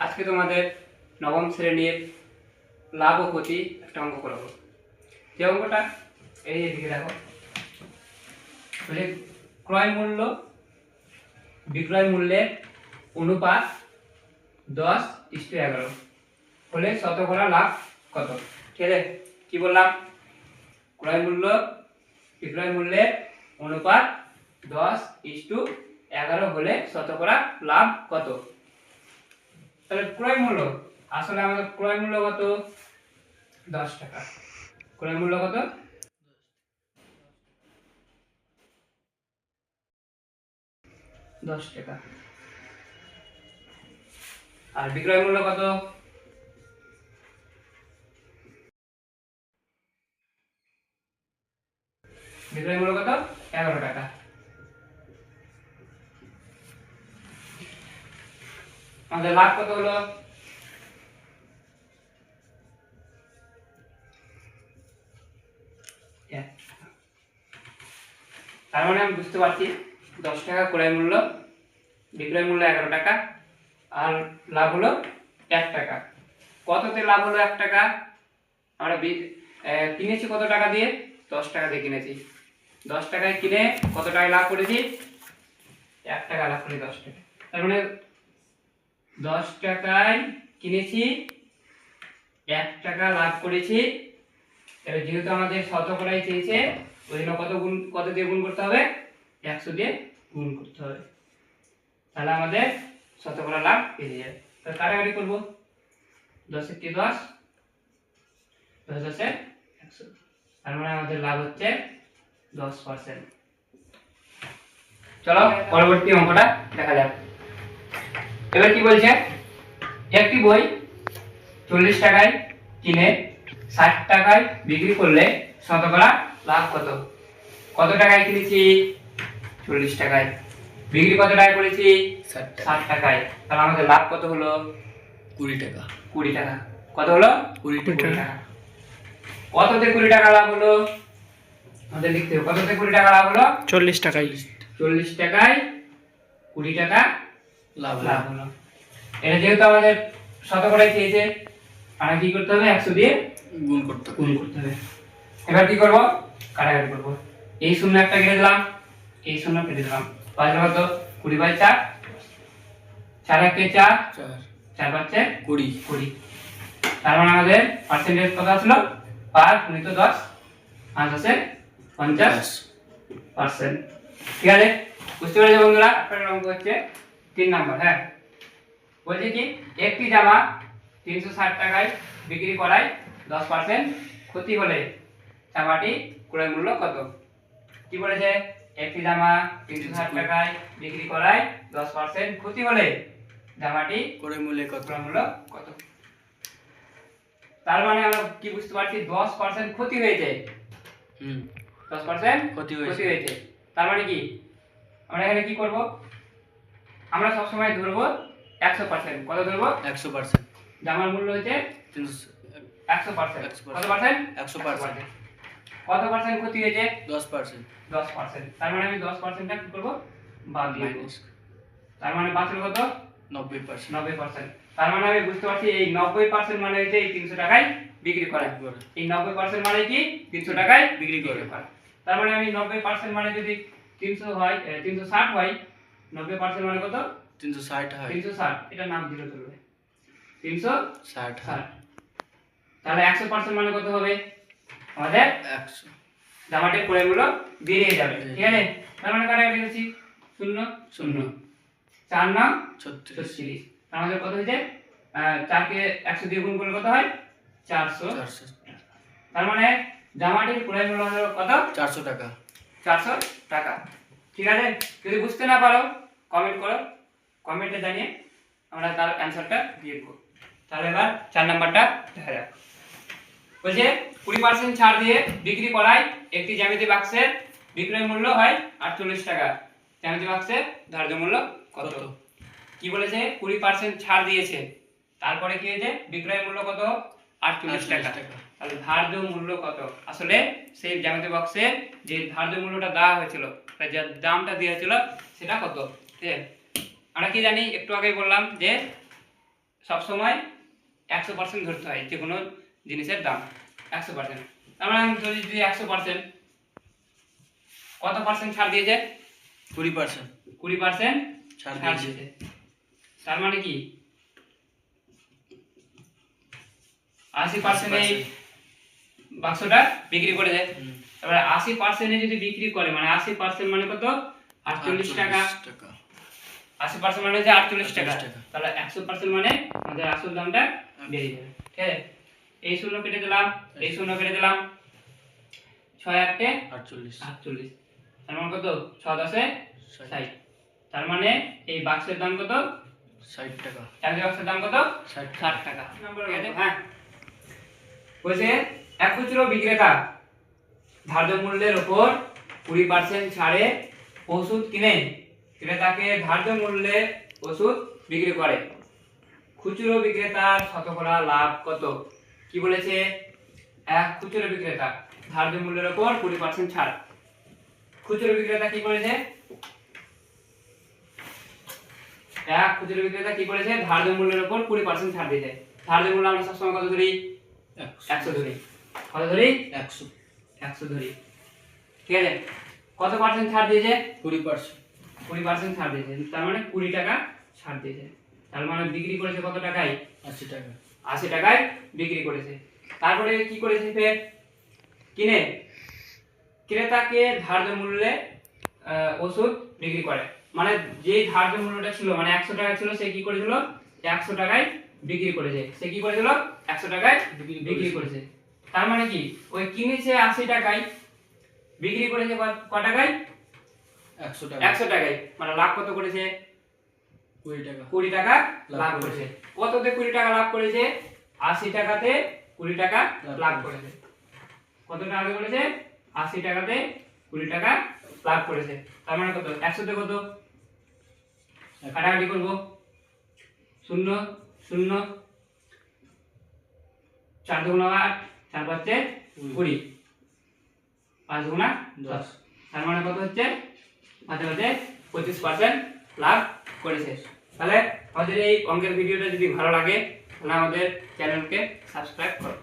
আজকে তোমাদের নবম শ্রেণির লাভ ও ক্ষতি একটা অঙ্ক করাবো। যে অঙ্কটা, এই এদিকে দেখো। বলে, ক্রয় মূল্য, বিক্রয় মূল্যের অনুপাত দশ ইস্টু এগারো। হলে শতকরা লাভ কত? ঠিক আছে? কি বললাম? ক্রয় মূল্য, বিক্রয় মূল্যের অনুপাত দশ ইস্টু এগারো হলে শতকরা লাভ কত? তাহলে ক্রয় মূল্য, আসলে আমাদের ক্রয় মূল্য কত? দশ টাকা। ক্রয় মূল্য কত? দশ টাকা। আর বিক্রয় মূল্য কত? বিক্রয় মূল্য কত? এগারো টাকা। আমাদের লাভ কত হলো? তার মানে আমি বুঝতে পারছি, দশ টাকা ক্রয় মূল্য, বিক্রয় মূল্য এগারো টাকা, আর লাভ হলো এক টাকা। কততে লাভ হলো এক টাকা? আমরা কিনেছি কত টাকা দিয়ে? দশ টাকা দিয়ে কিনেছি। দশ টাকায় কিনে কত টাকায় লাভ করেছি? এক টাকা লাভ করি দশ টাকা। তার মানে দশ টাকায় কিনেছি, এক টাকা লাভ করেছি। এবার যেহেতু আমাদের শতকরাই চেয়েছে, ওই জন্য কত গুণ, কত দিয়ে গুণ করতে হবে? একশো দিয়ে গুণ করতে হবে। তাহলে আমাদের শতকরা লাভ পেয়ে যাবে। তাহলে কাটাকাটি করব। দশ একটি দশ দশ দশে একশো। তার মানে আমাদের লাভ হচ্ছে দশ পার্সেন্ট চলো, পরবর্তী অঙ্কটা দেখা যাক। এবার কি বলছে? একটি বই চল্লিশ টাকায় কিনে ষাট টাকায় বিক্রি করলে শতকরা লাভ কত? কত টাকায় কিনেছি? চল্লিশ টাকায়। বিক্রি কত টাকায় করেছি? ষাট টাকায়। তাহলে আমাদের লাভ কত হলো? কুড়ি টাকা। কুড়ি টাকা। কত হলো? কুড়ি টাকা। কততে কুড়ি টাকা লাভ হলো? আমাদের লিখতে হবে। কততে কুড়ি টাকা লাভ হলো? চল্লিশ টাকায়। চল্লিশ টাকায় কুড়ি টাকা লাভ হলো। এটা যেহেতু আমাদের শতকরাই চেয়েছে আর কি করতে হবে? একশো দিয়ে গুণ করতে গুণ করতে হবে। এবার কি করব? কাটাকাটি করব। এই শূন্য একটা কেটে দিলাম। এই শূন্য কেটে দিলাম। পাঁচ কত কুড়ি বাই চার। চার একে চার। চার। পাঁচে কুড়ি। কুড়ি। তার মানে আমাদের পার্সেন্টেজ কত আসলো? পাঁচ গুণিত দশ পাঁচ আছে পঞ্চাশ পার্সেন্ট ঠিক আছে? বুঝতে পেরেছ বন্ধুরা? আপনার অঙ্ক হচ্ছে তিন নম্বর হ্যাঁ। বলছে কি একটি জামা তিনশো ষাট টাকায় বিক্রি করায় দশ পার্সেন্ট ক্ষতি হলে জামাটি ক্রয় মূল্য কত? কি বলেছে? একটি জামা তিনশো ষাট টাকায় বিক্রি করায় দশ পার্সেন্ট ক্ষতি হলে জামাটি করে মূল্যে কত? ক্রয় মূল্য কত? তার মানে আমরা কি বুঝতে পারছি? দশ পার্সেন্ট ক্ষতি হয়েছে। হুম। দশ পার্সেন্ট ক্ষতি হয়েছে। তার মানে কি? আমরা এখানে কি করব? আমরা সবসময় ধরবো একশো পার্সেন্ট কত ধরবো? একশো পার্সেন্ট জামার মূল্য হচ্ছে একশো পার্সেন্ট 100% কত পার্সেন্ট একশো পার্সেন্ট কত পার্সেন্ট ক্ষতি হয়েছে? দশ পার্সেন্ট দশ পার্সেন্ট তার মানে আমি দশ পার্সেন্টটা কি করব? বাদ দিয়ে। তার মানে বাঁচলো কত? নব্বই পার্সেন্ট নব্বই পার্সেন্ট তার মানে আমি বুঝতে পারছি এই নব্বই পার্সেন্ট মানে হচ্ছে এই তিনশো টাকায় বিক্রি করা। এই নব্বই পার্সেন্ট মানে কি? তিনশো টাকায় বিক্রি করে। করা। তার মানে আমি নব্বই পার্সেন্ট মানে যদি তিনশো হয় তিনশো ষাট হয় নব্বই পার্সেন্ট মানে কত? তিনশো ষাট হয়। তিনশো ষাট এটা নাম দিলে চলবে তিনশো ষাট ষাট। তাহলে একশো পার্সেন্ট মানে কত হবে? আমাদের একশো। জামাটির ক্রয়মূল্য বেরিয়ে যাবে। ঠিক আছে? তার মানে কাটা দিয়েছি শূন্য? শূন্য। চার নাম ছত্রিশ। আমাদের কত হয়েছে? চারকে একশো দিয়ে গুণ করলে কত হয়? চারশো। তার মানে জামাটির ক্রয় মূল্য কত? চারশো টাকা। চারশো টাকা। ঠিক আছে? যদি বুঝতে না পারো কমেন্ট করো কমেন্টে জানিয়ে আমরা তার অ্যান্সারটা দিয়ে দেবো। তাহলে এবার চার নাম্বারটা দেখা যাক বলছে কুড়ি পার্সেন্ট ছাড় দিয়ে বিক্রি করায় একটি জ্যামিতি বাক্সের বিক্রয় মূল্য হয় আটচল্লিশ টাকা। জ্যামিতি বাক্সের ধার্য মূল্য কত? কি বলেছে? কুড়ি পার্সেন্ট ছাড় দিয়েছে। তারপরে কি হয়েছে? বিক্রয় মূল্য কত? আটচল্লিশ টাকা। তাহলে ধার্য মূল্য কত? আসলে সেই জ্যামিতি বক্সে যে ধার্য মূল্যটা দেওয়া হয়েছিল যে দামটা দেওয়া হয়েছিল সেটা কত? আমরা কি জানি একটু আগেই বললাম যে সবসময় একশো পার্সেন্ট ধরতে হয় যে কোনো জিনিসের দাম একশো পার্সেন্ট তার মানে আমি যদি একশো পার্সেন্ট কত পার্সেন্ট ছাড় দিয়েছে? কুড়ি পার্সেন্ট কুড়ি পার্সেন্ট ছাড় দিয়েছে। তার মানে কি? আশি পার্সেন্ট এই বাক্সটা বিক্রি করে দেয়। এবার আশি পার্সেন্টে যদি বিক্রি করে মানে আশি পার্সেন্ট মানে কত? আটচল্লিশ টাকা। টাকা। আশি পার্সেন্ট মানে হচ্ছে আটচল্লিশ টাকা। 48 তাহলে একশো পার্সেন্ট মানে আমাদের আসল দামটা বেরিয়ে যাবে ঠিক আছে? এই শূন্য কেটে দিলাম এই শূন্য কেটে দিলাম। ছয় আটটে আটচল্লিশ। আটচল্লিশ। তার মানে কত? ছ দশে ষাট। তার মানে এই বাক্সের দাম কত? ষাট টাকা। এক বাক্সের দাম কত? ষাট ষাট টাকা। নম্বর হ্যাঁ। বলছে এক খুচরো বিক্রেতা ধার্য মূল্যের ওপর কুড়ি পার্সেন্ট ছাড়ে ওষুধ কিনে। ক্রেতাকে ধার্য মূল্যে ওষুধ বিক্রি করে। খুচরো বিক্রেতার শতকরা লাভ কত? কি বলেছে? এক খুচরো বিক্রেতা ধার্য মূল্যের ওপর কুড়ি পার্সেন্ট ছাড়। খুচরো বিক্রেতা কি করেছে এক খুচরো বিক্রেতা কি করেছে ধার্য মূল্যের ওপর কুড়ি পার্সেন্ট ছাড় দিয়েছে ধার্য মূল্য আমরা সবসময় কত ধরি? একশো। ধরি। কত ধরি? একশো। একশো ধরি। ঠিক আছে? কত পার্সেন্ট ছাড় দিয়েছে? কুড়ি পার্সেন্ট কুড়ি পার্সেন্ট ছাড় দিয়েছে। তার মানে কুড়ি টাকা ছাড় দিয়েছে। তার মানে বিক্রি করেছে কত টাকায়? আশি টাকা। আশি টাকায় বিক্রি করেছে। তারপরে কি করেছে ফের কিনে। ক্রেতাকে ধার্য মূল্যে ওষুধ বিক্রি করে। মানে যে ধার্য মূল্যটা ছিল মানে একশো টাকা ছিল সে কি করেছিল? একশো টাকায় বিক্রি করেছে। সে কি করেছিল? একশো টাকায় বিক্রি করেছে। তার মানে কি? ওই কিনেছে আশি টাকায় বিক্রি করেছে ক টাকায়? একশো টাকা। একশো টাকায়। মানে লাভ কত করেছে? কুড়ি টাকা। কুড়ি টাকা লাভ করেছে। কততে কুড়ি টাকা লাভ করেছে? আশি টাকাতে কুড়ি টাকা লাভ করেছে। কত টাকা করেছে? আশি টাকাতে কুড়ি টাকা লাভ করেছে। তার মানে কত? একশোতে কত? কাটাকাটি করব। শূন্য শূন্য চার দুগুণা আট চার পাঁচে কুড়ি। পাঁচ দশ। দশ। তার মানে কত হচ্ছে? মাঝে মাঝে পঁচিশ পার্সেন্ট লাভ করেছে তাহলে আমাদের এই অঙ্কের ভিডিওটা যদি ভালো লাগে, তাহলে আমাদের চ্যানেলকে সাবস্ক্রাইব করো।